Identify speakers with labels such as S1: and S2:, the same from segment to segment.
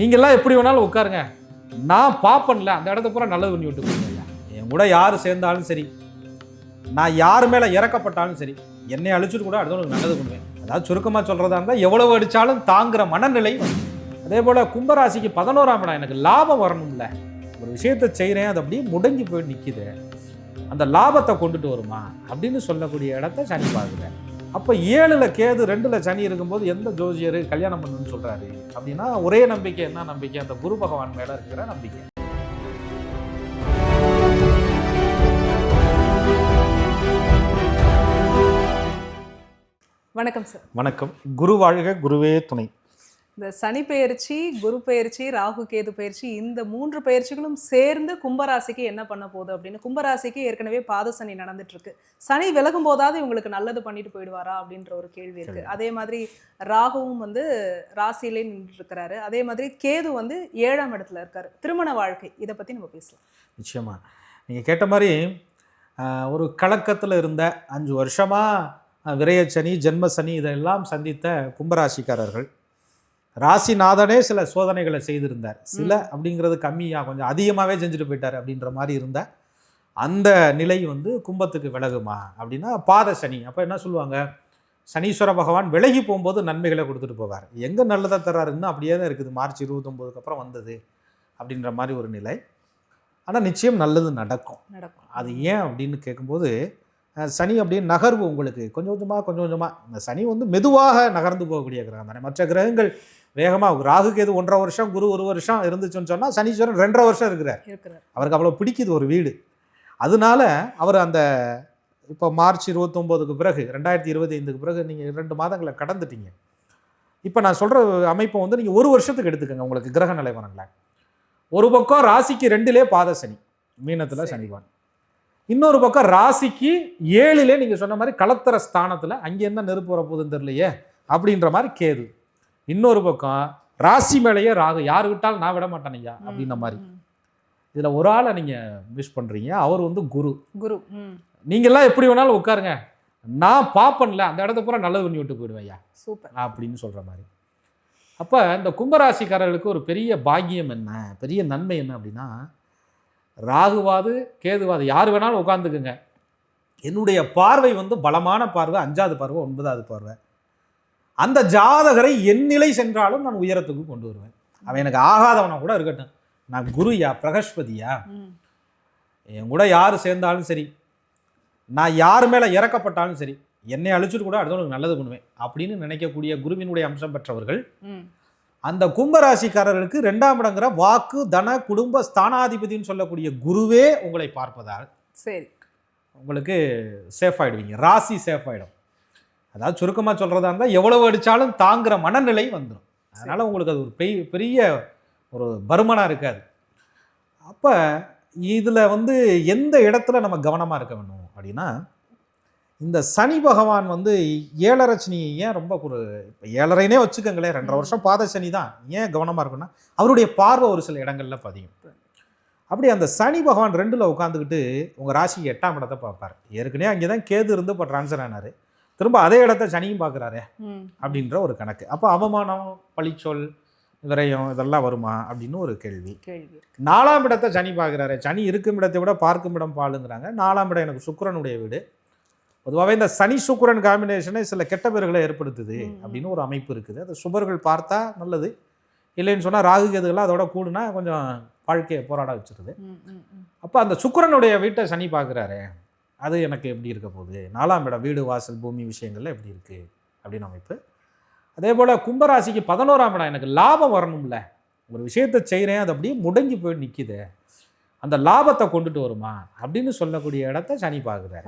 S1: நீங்கள்லாம் எப்படி வேணாலும் உட்காருங்க நான் பார்ப்பேன்ல அந்த இடத்த பூரா நல்லது பண்ணி விட்டு என் கூட யார் சேர்ந்தாலும் சரி நான் யார் மேலே இறக்கப்பட்டாலும் சரி என்னை அழிச்சிட்டு கூட அடுத்தவனுக்கு நல்லது பண்ணுவேன் அதாவது சுருக்கமாக சொல்கிறதா இருந்தால் எவ்வளவு அடித்தாலும் தாங்குற மனநிலை அதே போல் கும்பராசிக்கு பதினோராம் இடம் எனக்கு லாபம் வரணும்ல ஒரு விஷயத்தை செய்கிறேன் அது அப்படியே முடங்கி போய் நிற்கிது அந்த லாபத்தை கொண்டுட்டு வருமா அப்படின்னு சொல்லக்கூடிய இடத்த சனி பார்க்குறேன் அப்போ ஏழில் கேது ரெண்டில் சனி இருக்கும்போது எந்த ஜோசியர் கல்யாணம் பண்ணுன்னு சொல்கிறாரு அப்படின்னா ஒரே நம்பிக்கை என்ன நம்பிக்கை அந்த குரு பகவான் மேலே இருக்கிற நம்பிக்கை வணக்கம் சார் வணக்கம் குரு வாழ்க குருவே துணை
S2: இந்த சனி பெயர்ச்சி குரு பெயர்ச்சி ராகு கேது பயிற்சி இந்த மூன்று பயிற்சிகளும் சேர்ந்து கும்பராசிக்கு என்ன பண்ண போகுது அப்படின்னு கும்பராசிக்கு ஏற்கனவே பாத சனி நடந்துட்டு இருக்கு சனி விலகும் போதாவது இவங்களுக்கு நல்லது பண்ணிட்டு போயிடுவாரா அப்படின்ற ஒரு கேள்வி இருக்கு அதே மாதிரி ராகுவும் வந்து ராசியிலே நின்று இருக்கிறாரு அதே மாதிரி கேது வந்து ஏழாம் இடத்துல இருக்காரு திருமண வாழ்க்கை இதை பத்தி நம்ம பேசலாம்
S1: நிச்சயமா நீங்க கேட்ட மாதிரி ஒரு கலக்கத்தில் இருந்த அஞ்சு வருஷமா விரயச்சனி ஜென்மசனி இதெல்லாம் சந்தித்த கும்பராசிக்காரர்கள் ராசிநாதனே சில சோதனைகளை செய்திருந்தார் சில அப்படிங்கிறது கம்மியாக கொஞ்சம் அதிகமாகவே செஞ்சுட்டு போயிட்டார் அப்படின்ற மாதிரி இருந்தால் அந்த நிலை வந்து கும்பத்துக்கு விலகுமா அப்படின்னா பாத சனி அப்போ என்ன சொல்லுவாங்க சனீஸ்வர பகவான் விலகி போகும்போது நன்மைகளை கொடுத்துட்டு போவார் எங்கே நல்லதாக தர்றாருன்னு அப்படியே தான் இருக்குது மார்ச் இருபத்தொம்போதுக்கு அப்புறம் வந்தது அப்படின்ற மாதிரி ஒரு நிலை ஆனால் நிச்சயம் நல்லது நடக்கும் நடக்கும் அது ஏன் அப்படின்னு கேட்கும்போது சனி அப்படியே நகர்வு உங்களுக்கு கொஞ்சம் கொஞ்சமாக கொஞ்சம் கொஞ்சமாக இந்த சனி வந்து மெதுவாக நகர்ந்து போகக்கூடிய கிரகம் தானே மற்ற கிரகங்கள் வேகமாக ராகுக்கு எது ஒன்றரை வருஷம் குரு ஒரு வருஷம் இருந்துச்சுன்னு சொன்னால் சனீஸ்வரன் ரெண்டரை வருஷம் இருக்கிறார் அவருக்கு அவ்வளோ பிடிக்குது ஒரு வீடு அதனால அவர் அந்த இப்போ மார்ச் இருபத்தொம்போதுக்கு பிறகு ரெண்டாயிரத்தி இருபத்தி ஐந்துக்கு பிறகு நீங்கள் ரெண்டு மாதங்களை கடந்துட்டீங்க இப்போ நான் சொல்கிற அமைப்பை வந்து நீங்கள் ஒரு வருஷத்துக்கு எடுத்துக்கோங்க உங்களுக்கு கிரக நிலைவரங்களை ஒரு பக்கம் ராசிக்கு ரெண்டுலே பாத சனி மீனத்தில் சனிவான் இன்னொரு பக்கம் ராசிக்கு ஏழுலே நீங்கள் சொன்ன மாதிரி கலத்தர ஸ்தானத்தில் அங்கே என்ன நெருப்பு வரப்போகுதுன்னு தெரியலையே அப்படின்ற மாதிரி கேது இன்னொரு பக்கம் ராசி மேலேயே ராகு யார் விட்டாலும் நான் விட மாட்டேன் ஐயா அப்படின்ன மாதிரி இதில் ஒரு ஆளை நீங்கள் மிஸ் பண்ணுறீங்க அவர் வந்து குரு குரு நீங்கள்லாம் எப்படி வேணாலும் உட்காருங்க நான் பார்ப்பேன்ல அந்த இடத்த பூரா நல்லது பண்ணி விட்டு போயிடுவேன் ஐயா சூப்பர் அப்படின்னு சொல்கிற மாதிரி அப்போ இந்த கும்பராசிக்காரர்களுக்கு ஒரு பெரிய பாக்கியம் என்ன பெரிய நன்மை என்ன அப்படின்னா ராகுவாது கேதுவாது யார் வேணாலும் உட்காந்துக்குங்க என்னுடைய பார்வை வந்து பலமான பார்வை அஞ்சாவது பார்வை ஒன்பதாவது பார்வை அந்த ஜாதகரை என் நிலை சென்றாலும் நான் உயரத்துக்கு கொண்டு வருவேன் அவன் எனக்கு ஆகாதவனா கூட இருக்கட்டும் நான் குருயா பிரகஸ்பதியா என் கூட யார் சேர்ந்தாலும் சரி நான் யார் மேலே இறக்கப்பட்டாலும் சரி என்னை அழிச்சிட்டு கூட அடுத்தவனுக்கு நல்லது பண்ணுவேன் அப்படின்னு நினைக்கக்கூடிய குருவினுடைய அம்சம் பெற்றவர்கள் அந்த கும்பராசிக்காரர்களுக்கு ரெண்டாம் இடங்கிற வாக்கு தன குடும்ப ஸ்தானாதிபதினு சொல்லக்கூடிய குருவே உங்களை பார்ப்பதால் சரி உங்களுக்கு சேஃப் ஆகிடுவீங்க ராசி சேஃப் ஆகிடும் அதாவது சுருக்கமாக சொல்கிறதா இருந்தால் எவ்வளவு அடித்தாலும் தாங்குகிற மனநிலை வந்துடும் அதனால் உங்களுக்கு அது ஒரு பெரிய பெரிய ஒரு பருமனாக இருக்காது அப்போ இதில் வந்து எந்த இடத்துல நம்ம கவனமாக இருக்க வேணும் அப்படின்னா இந்த சனி பகவான் வந்து ஏழரை ஏன் ரொம்ப ஒரு இப்போ ஏழரைனே வச்சுக்கோங்களேன் ரெண்டரை வருஷம் பாத சனி தான் ஏன் கவனமாக இருக்குன்னா அவருடைய பார்வை ஒரு சில இடங்களில் பதியும் அப்படி அந்த சனி பகவான் ரெண்டில் உட்காந்துக்கிட்டு உங்கள் ராசி எட்டாம் இடத்தை பார்ப்பார் ஏற்கனவே அங்கே தான் கேது இருந்து இப்போ ட்ரான்ஸ்ஃபர் ஆனார் திரும்ப அதே இடத்த சனியும் பார்க்குறாரு அப்படின்ற ஒரு கணக்கு அப்போ அவமானம் பழிச்சொல் விரயம் இதெல்லாம் வருமா அப்படின்னு ஒரு கேள்வி நாலாம் இடத்தை சனி பார்க்குறாரு சனி இருக்கும் இடத்தை விட பார்க்கும் இடம் பாலுங்கிறாங்க நாலாம் இடம் எனக்கு சுக்கரனுடைய வீடு பொதுவாகவே இந்த சனி சுக்கரன் காம்பினேஷனை சில கெட்ட பேர்களை ஏற்படுத்துது அப்படின்னு ஒரு அமைப்பு இருக்குது அது சுபர்கள் பார்த்தா நல்லது இல்லைன்னு சொன்னால் ராகு கேதுகளாக அதோட கூடுனா கொஞ்சம் வாழ்க்கையை போராட வச்சிருது அப்போ அந்த சுக்கரனுடைய வீட்டை சனி பார்க்குறாரு அது எனக்கு எப்படி இருக்க போகுது நாலாம் இடம் வீடு வாசல் பூமி விஷயங்கள்ல எப்படி இருக்குது அப்படின்னு அமைப்பு அதே போல் கும்பராசிக்கு பதினோராம் இடம் எனக்கு லாபம் வரணும்ல ஒரு விஷயத்தை செய்கிறேன் அது அப்படியே முடங்கி போய் நிற்கிது அந்த லாபத்தை கொண்டுட்டு வருமா அப்படின்னு சொல்லக்கூடிய இடத்த சனி பார்க்குறாரு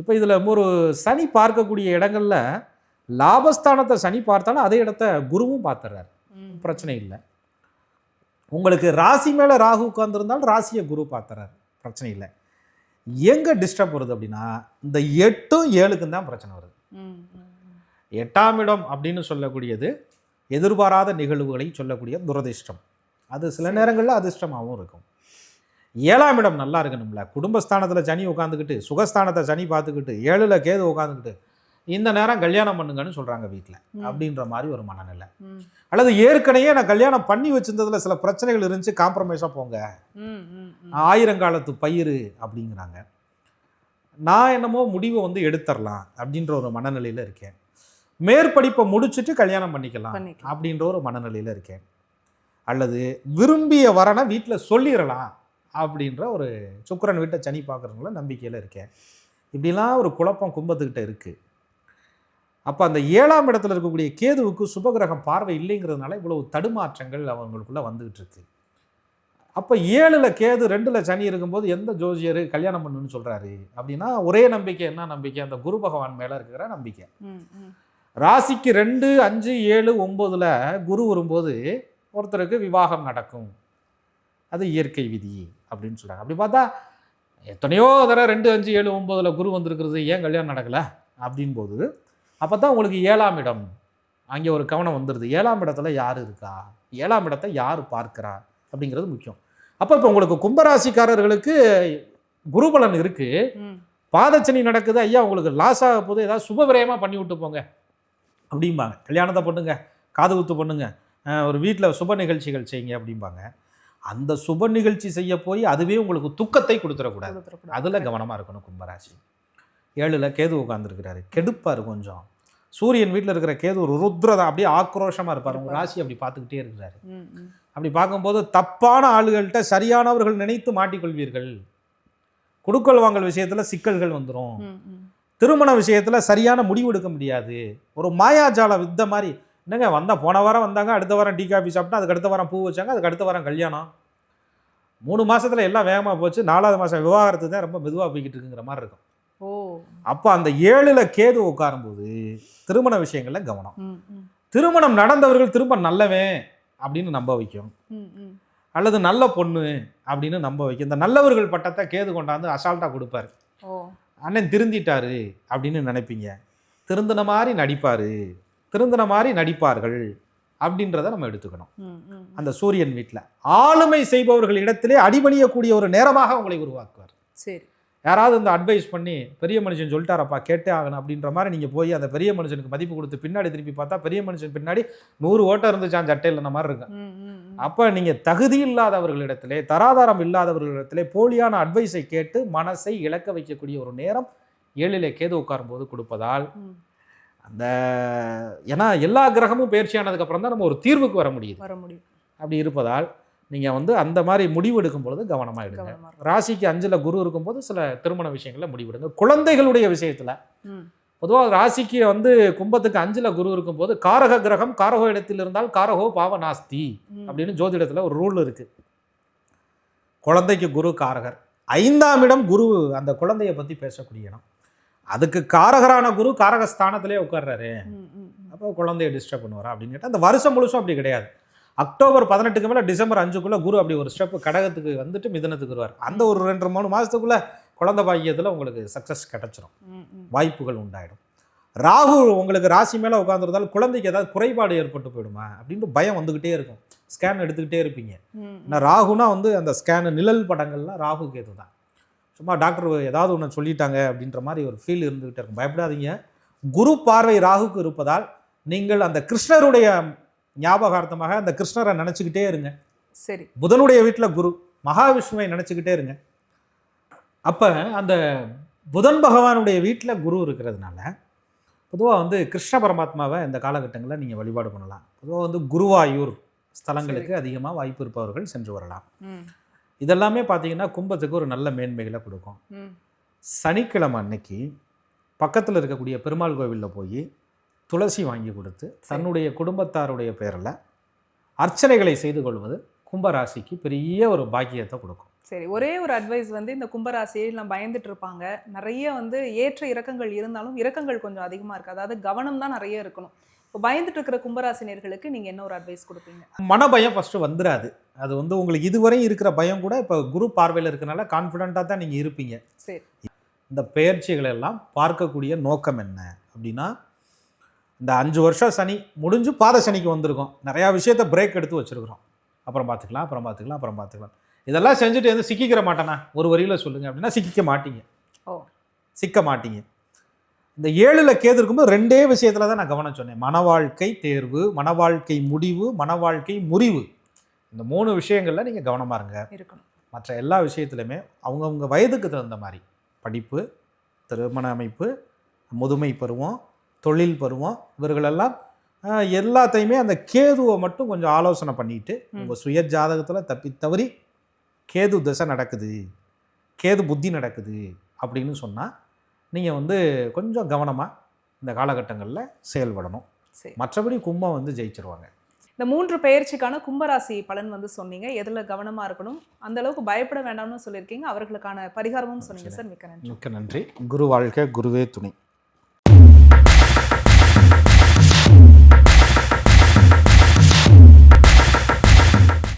S1: இப்போ இதில் ஒரு சனி பார்க்கக்கூடிய இடங்களில் லாபஸ்தானத்தை சனி பார்த்தாலும் அதே இடத்த குருவும் பார்த்துறாரு பிரச்சனை இல்லை உங்களுக்கு ராசி மேலே ராகு உட்கார்ந்துருந்தாலும் ராசியை குரு பார்த்துறாரு பிரச்சனை இல்லை எங்கே டிஸ்டர்ப் வருது அப்படின்னா இந்த எட்டும் ஏழுக்கும் தான் பிரச்சனை வருது எட்டாம் இடம் அப்படின்னு சொல்லக்கூடியது எதிர்பாராத நிகழ்வுகளை சொல்லக்கூடிய துரதிர்ஷ்டம் அது சில நேரங்களில் அதிர்ஷ்டமாகவும் இருக்கும் ஏழாம் இடம் நல்லா இருக்கணும்ல குடும்பஸ்தானத்தில் சனி உட்காந்துக்கிட்டு சுகஸ்தானத்தை சனி பார்த்துக்கிட்டு ஏழில் கேது உட்காந்துக்கிட்டு இந்த நேரம் கல்யாணம் பண்ணுங்கன்னு சொல்கிறாங்க வீட்டில் அப்படின்ற மாதிரி ஒரு மனநிலை அல்லது ஏற்கனவே நான் கல்யாணம் பண்ணி வச்சிருந்ததில் சில பிரச்சனைகள் இருந்துச்சு காம்ப்ரமைஸாக போங்க ஆயிரங்காலத்து பயிர் அப்படிங்கிறாங்க நான் என்னமோ முடிவை வந்து எடுத்துடலாம் அப்படின்ற ஒரு மனநிலையில் இருக்கேன் மேற்படிப்பை முடிச்சுட்டு கல்யாணம் பண்ணிக்கலாம் அப்படின்ற ஒரு மனநிலையில் இருக்கேன் அல்லது விரும்பிய வரனை வீட்டில் சொல்லிடலாம் அப்படின்ற ஒரு சுக்கரன் வீட்டை சனி பார்க்குறவங்கள நம்பிக்கையில் இருக்கேன் இப்படிலாம் ஒரு குழப்பம் கும்பத்துக்கிட்ட இருக்குது அப்போ அந்த ஏழாம் இடத்துல இருக்கக்கூடிய கேதுவுக்கு சுபகிரகம் பார்வை இல்லைங்கிறதுனால இவ்வளவு தடுமாற்றங்கள் அவங்களுக்குள்ளே வந்துகிட்டு இருக்கு அப்போ ஏழில் கேது ரெண்டில் சனி இருக்கும்போது எந்த ஜோசியர் கல்யாணம் பண்ணுன்னு சொல்கிறாரு அப்படின்னா ஒரே நம்பிக்கை என்ன நம்பிக்கை அந்த குரு பகவான் மேலே இருக்கிற நம்பிக்கை ராசிக்கு ரெண்டு அஞ்சு ஏழு ஒம்போதில் குரு வரும்போது ஒருத்தருக்கு விவாகம் நடக்கும் அது இயற்கை விதி அப்படின்னு சொல்கிறாங்க அப்படி பார்த்தா எத்தனையோ தடவை ரெண்டு அஞ்சு ஏழு ஒம்போதில் குரு வந்திருக்கிறது ஏன் கல்யாணம் நடக்கலை அப்படின்போது அப்போ தான் உங்களுக்கு ஏழாம் இடம் அங்கே ஒரு கவனம் வந்துடுது ஏழாம் இடத்துல யார் இருக்கா ஏழாம் இடத்தை யார் பார்க்குறா அப்படிங்கிறது முக்கியம் அப்போ இப்போ உங்களுக்கு கும்பராசிக்காரர்களுக்கு குருபலன் இருக்குது பாதச்சனி நடக்குது ஐயா உங்களுக்கு லாஸ் ஆக போது ஏதாவது சுபவிரயமாக பண்ணி விட்டு போங்க அப்படிம்பாங்க கல்யாணத்தை பண்ணுங்க காது குத்து பண்ணுங்க ஒரு வீட்டில் சுப நிகழ்ச்சிகள் செய்யுங்க அப்படிம்பாங்க அந்த சுப நிகழ்ச்சி செய்ய போய் அதுவே உங்களுக்கு துக்கத்தை கொடுத்துடக்கூடாது அதில் கவனமாக இருக்கணும் கும்பராசி ஏழில் கேது உட்காந்துருக்கிறாரு கெடுப்பார் கொஞ்சம் சூரியன் வீட்டில் இருக்கிற கேது ஒரு ருத்ரதா அப்படியே ஆக்ரோஷமாக இருப்பார் உங்கள் ராசி அப்படி பார்த்துக்கிட்டே இருக்கிறாரு அப்படி பார்க்கும்போது தப்பான ஆளுகள்கிட்ட சரியானவர்கள் நினைத்து மாட்டிக்கொள்வீர்கள் கொடுக்கல் வாங்கல் விஷயத்தில் சிக்கல்கள் வந்துடும் திருமண விஷயத்தில் சரியான முடிவு எடுக்க முடியாது ஒரு மாயாஜால வித்த மாதிரி என்னங்க வந்தால் போன வாரம் வந்தாங்க அடுத்த வாரம் டீ காஃபி சாப்பிட்டா அதுக்கு அடுத்த வாரம் பூ வச்சாங்க அதுக்கு அடுத்த வாரம் கல்யாணம் மூணு மாதத்தில் எல்லாம் வேகமாக போச்சு நாலாவது மாதம் விவாகரத்து தான் ரொம்ப மெதுவாக போய்கிட்டு இருக்குங்கிற மாதிரி இருக்கும் அப்போ அந்த ஏழுல கேது உட்காரும்போது திருமண விஷயங்கள்ல கவனம் திருமணம் நடந்தவர்கள் திரும்ப நல்லவன் அப்படின்னு நம்ப வைக்கும் அல்லது நல்ல பொண்ணு அப்படின்னு நம்ப வைக்கும் இந்த நல்லவர்கள் பட்டத்தை கேது கொண்டாந்து அசால்ட்டாக கொடுப்பாரு அண்ணன் திருந்திட்டாரு அப்படின்னு நினைப்பீங்க திருந்தின மாதிரி நடிப்பார் திருந்தின மாதிரி நடிப்பார்கள் அப்படின்றத நம்ம எடுத்துக்கணும் அந்த சூரியன் வீட்டில் ஆளுமை செய்பவர்கள் இடத்திலே அடிபணியக்கூடிய ஒரு நேரமாக உங்களை உருவாக்குவார் சரி யாராவது அந்த அட்வைஸ் பண்ணி பெரிய மனுஷன் சொல்லிட்டாரப்பா கேட்டே ஆகணும் அப்படின்ற மாதிரி நீங்கள் போய் அந்த பெரிய மனுஷனுக்கு மதிப்பு கொடுத்து பின்னாடி திருப்பி பார்த்தா பெரிய மனுஷன் பின்னாடி நூறு ஓட்டம் இருந்துச்சான் சட்டையில் மாதிரி இருக்கும் அப்போ நீங்கள் தகுதி இல்லாதவர்களிடத்திலே தராதாரம் இல்லாதவர்களிடத்திலே போலியான அட்வைஸை கேட்டு மனசை இழக்க வைக்கக்கூடிய ஒரு நேரம் ஏழிலே கேது உட்காரும் போது கொடுப்பதால் அந்த ஏன்னா எல்லா கிரகமும் அப்புறம் தான் நம்ம ஒரு தீர்வுக்கு வர முடியுது வர முடியும் அப்படி இருப்பதால் நீங்கள் வந்து அந்த மாதிரி முடிவு எடுக்கும் பொழுது கவனமாக எடுங்க ராசிக்கு அஞ்சில் குரு இருக்கும்போது சில திருமண விஷயங்களில் முடிவெடுங்க குழந்தைகளுடைய விஷயத்தில் பொதுவாக ராசிக்கு வந்து கும்பத்துக்கு அஞ்சில் குரு இருக்கும்போது காரக கிரகம் காரகோ இடத்தில் இருந்தால் காரகோ பாவ நாஸ்தி அப்படின்னு ஜோதிடத்தில் ஒரு ரூல் இருக்குது குழந்தைக்கு குரு காரகர் ஐந்தாம் இடம் குரு அந்த குழந்தைய பற்றி பேசக்கூடிய இடம் அதுக்கு காரகரான குரு காரக ஸ்தானத்திலே உட்கார்றாரு அப்போ குழந்தைய டிஸ்டர்ப் பண்ணுவாரா அப்படின்னு கேட்டால் அந்த வருஷம் முழுசும் அப்படி கிடையாது அக்டோபர் பதினெட்டுக்கு மேலே டிசம்பர் அஞ்சுக்குள்ளே குரு அப்படி ஒரு ஸ்டெப் கடகத்துக்கு வந்துட்டு மிதனத்துக்கு வருவார் அந்த ஒரு ரெண்டு மூணு மாதத்துக்குள்ளே குழந்த பாக்கியத்தில் உங்களுக்கு சக்ஸஸ் கிடச்சிரும் வாய்ப்புகள் உண்டாயிடும் ராகு உங்களுக்கு ராசி மேலே உட்காந்துருந்தாலும் குழந்தைக்கு ஏதாவது குறைபாடு ஏற்பட்டு போயிடுமா அப்படின்ட்டு பயம் வந்துக்கிட்டே இருக்கும் ஸ்கேன் எடுத்துக்கிட்டே இருப்பீங்க ஏன்னா ராகுனா வந்து அந்த ஸ்கேனு நிழல் படங்கள்லாம் ராகு கேது தான் சும்மா டாக்டர் ஏதாவது ஒன்று சொல்லிட்டாங்க அப்படின்ற மாதிரி ஒரு ஃபீல் இருந்துக்கிட்டே இருக்கும் பயப்படாதீங்க குரு பார்வை ராகுக்கு இருப்பதால் நீங்கள் அந்த கிருஷ்ணருடைய ஞாபகார்த்தமாக அந்த கிருஷ்ணரை நினச்சிக்கிட்டே இருங்க சரி புதனுடைய வீட்டில் குரு மகாவிஷ்ணுவை நினச்சிக்கிட்டே இருங்க அப்போ அந்த புதன் பகவானுடைய வீட்டில் குரு இருக்கிறதுனால பொதுவாக வந்து கிருஷ்ண பரமாத்மாவை இந்த காலகட்டங்களில் நீங்கள் வழிபாடு பண்ணலாம் பொதுவாக வந்து குருவாயூர் ஸ்தலங்களுக்கு அதிகமாக வாய்ப்பு இருப்பவர்கள் சென்று வரலாம் இதெல்லாமே பார்த்தீங்கன்னா கும்பத்துக்கு ஒரு நல்ல மேன்மைகளை கொடுக்கும் சனிக்கிழமை அன்னைக்கு பக்கத்தில் இருக்கக்கூடிய பெருமாள் கோவிலில் போய் துளசி வாங்கி கொடுத்து தன்னுடைய குடும்பத்தாருடைய பேரில் அர்ச்சனைகளை செய்து கொள்வது கும்பராசிக்கு பெரிய ஒரு பாக்கியத்தை கொடுக்கும்
S2: சரி ஒரே ஒரு அட்வைஸ் வந்து இந்த கும்பராசியில் நான் பயந்துட்டு இருப்பாங்க நிறைய வந்து ஏற்ற இறக்கங்கள் இருந்தாலும் இறக்கங்கள் கொஞ்சம் அதிகமாக இருக்குது அதாவது கவனம் தான் நிறைய இருக்கணும் இப்போ பயந்துட்டு இருக்கிற கும்பராசினியர்களுக்கு நீங்கள் என்ன ஒரு அட்வைஸ் கொடுப்பீங்க
S1: மனபயம் ஃபஸ்ட்டு வந்துடாது அது வந்து உங்களுக்கு இதுவரையும் இருக்கிற பயம் கூட இப்போ குரு பார்வையில் இருக்கிறனால கான்ஃபிடெண்ட்டாக தான் நீங்கள் இருப்பீங்க சரி இந்த பயிற்சிகளெல்லாம் பார்க்கக்கூடிய நோக்கம் என்ன அப்படின்னா இந்த அஞ்சு வருஷம் சனி முடிஞ்சு பாத சனிக்கு வந்திருக்கோம் நிறையா விஷயத்த பிரேக் எடுத்து வச்சுருக்குறோம் அப்புறம் பார்த்துக்கலாம் அப்புறம் பார்த்துக்கலாம் அப்புறம் பார்த்துக்கலாம் இதெல்லாம் செஞ்சுட்டு எதுவும் சிக்கிக்கிற மாட்டேனா ஒரு வரியில் சொல்லுங்கள் அப்படின்னா சிக்கிக்க மாட்டீங்க ஓ சிக்க மாட்டீங்க இந்த ஏழில் கேது இருக்கும்போது ரெண்டே விஷயத்தில் தான் நான் கவனம் சொன்னேன் மன வாழ்க்கை தேர்வு மன வாழ்க்கை முடிவு மன வாழ்க்கை முறிவு இந்த மூணு விஷயங்களில் நீங்கள் கவனமாக இருங்க இருக்கணும் மற்ற எல்லா விஷயத்துலையுமே அவங்கவுங்க வயதுக்கு தகுந்த மாதிரி படிப்பு திருமண அமைப்பு முதுமை பருவம் தொழில் பருவம் இவர்களெல்லாம் எல்லாத்தையுமே அந்த கேதுவை மட்டும் கொஞ்சம் ஆலோசனை பண்ணிட்டு உங்கள் சுய ஜாதகத்தில் தப்பி தவறி கேது தசை நடக்குது கேது புத்தி நடக்குது அப்படின்னு சொன்னால் நீங்கள் வந்து கொஞ்சம் கவனமாக இந்த காலகட்டங்களில் செயல்படணும் மற்றபடி கும்பம் வந்து ஜெயிச்சிருவாங்க
S2: இந்த மூன்று பயிற்சிக்கான கும்பராசி பலன் வந்து சொன்னீங்க எதில் கவனமாக இருக்கணும் அந்த அளவுக்கு பயப்பட வேண்டாம்னு சொல்லியிருக்கீங்க அவர்களுக்கான பரிகாரமும் சொன்னீங்க சார் மிக்க நன்றி
S1: மிக்க நன்றி குரு வாழ்க்கை குருவே துணை